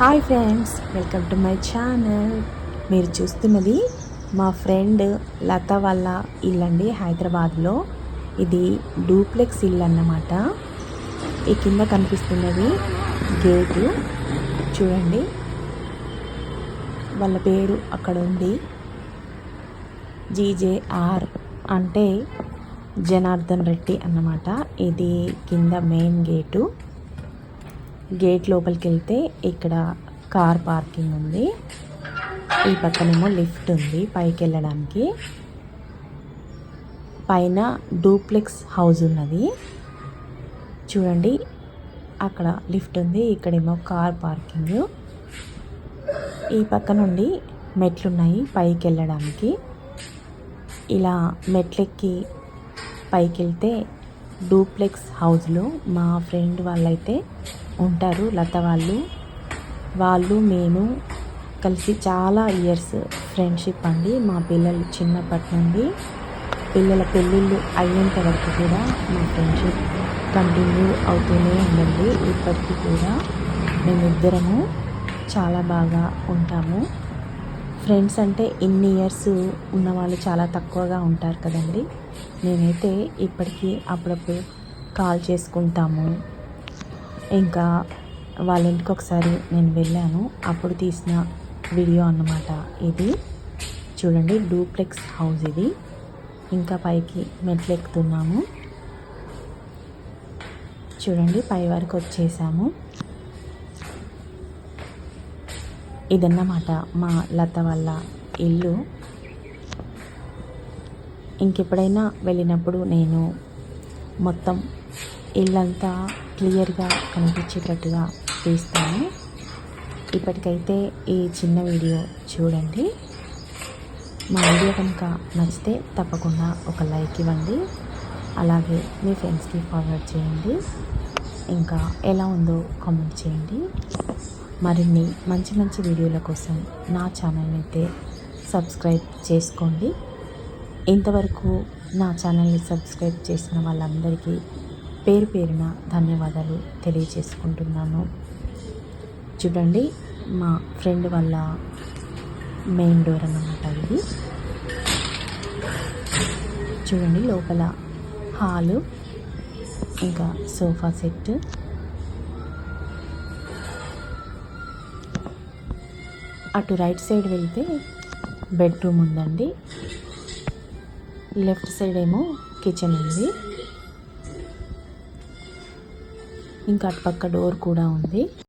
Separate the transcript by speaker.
Speaker 1: Hi friends welcome to my channel. మీరు చూస్తున్నది మా ఫ్రెండ్ లత వాళ్ళ ఇల్లండి హైదరాబాద్లో. ఇది డూప్లెక్స్ ఇల్లు అన్నమాట. ఈ కింద కనిపిస్తున్నది గేటు. చూడండి. వాళ్ళ పేరు అక్కడ ఉంది. జీజేఆర్ అంటే జనార్దన్ రెడ్డి అన్నమాట. ఇది కింద మెయిన్ గేటు. గేట్ లోపలికి వెళ్తే ఇక్కడ కార్ పార్కింగ్ ఉంది. ఈ పక్కనేమో లిఫ్ట్ ఉంది పైకి వెళ్ళడానికి పైన డూప్లెక్స్ హౌస్ ఉన్నది. చూడండి అక్కడ లిఫ్ట్ ఉంది ఇక్కడేమో కార్ పార్కింగ్. ఈ పక్క నుండి మెట్లున్నాయి పైకి వెళ్ళడానికి ఇలా మెట్లెక్కి పైకి వెళ్తే డూప్లెక్స్ హౌస్లో మా ఫ్రెండ్ వాళ్ళైతే ఉంటారు లత వాళ్ళు. వాళ్ళు మేము కలిసి చాలా ఇయర్స్ ఫ్రెండ్షిప్ అండి. మా పిల్లలు చిన్నప్పటి నుండి పిల్లల పెళ్ళిళ్ళు అయ్యేంత వరకు కూడా మా ఫ్రెండ్షిప్ కంటిన్యూ అవుతూనే ఉందండి. ఇప్పటికీ కూడా మేమిద్దరము చాలా బాగా ఉంటాము. ఫ్రెండ్స్ అంటే ఇన్ని ఇయర్స్ ఉన్నవాళ్ళు చాలా తక్కువగా ఉంటారు కదండి. నేనైతే ఇప్పటికీ అప్పుడప్పుడు కాల్ చేసుకుంటాము. ఇంకా వాళ్ళ ఇంటికి ఒకసారి నేను వెళ్ళాను. అప్పుడు తీసిన వీడియో అన్నమాట ఇది. చూడండి డూప్లెక్స్ హౌస్ ఇది. ఇంకా పైకి మెట్లు ఎక్కుతున్నాము. చూడండి పై వరకు వచ్చేసాము. ఇదన్నమాట మా లత వాళ్ళ ఇల్లు. ఇంకెప్పుడైనా వెళ్ళినప్పుడు నేను మొత్తం ఇల్లంతా క్లియర్గా కనిపించేటట్టుగా తీస్తాను. ఇప్పటికైతే ఈ చిన్న వీడియో చూడండి. మా వీడియో కనుక నచ్చితే తప్పకుండా ఒక లైక్ ఇవ్వండి. అలాగే మీ ఫ్రెండ్స్కి ఫార్వర్డ్ చేయండి. ఇంకా ఎలా ఉందో కామెంట్ చేయండి. మరిన్ని మంచి మంచి వీడియోల కోసం నా ఛానల్ని అయితే సబ్స్క్రైబ్ చేసుకోండి. ఇంతవరకు నా ఛానల్ని సబ్స్క్రైబ్ చేసిన వాళ్ళందరికీ పేరు పేరున ధన్యవాదాలు తెలియజేసుకుంటున్నాను. చూడండి మా ఫ్రెండ్ వాళ్ళ మెయిన్ డోర్ అన్నమాట ఇది. చూడండి లోపల హాలు ఇంకా సోఫా సెట్. అటు రైట్ సైడ్ వెళ్తే బెడ్రూమ్ ఉందండి. లెఫ్ట్ సైడ్ ఏమో కిచెన్ ఉంది. ఇంకా అటుపక్క డోర్ కూడా ఉంది.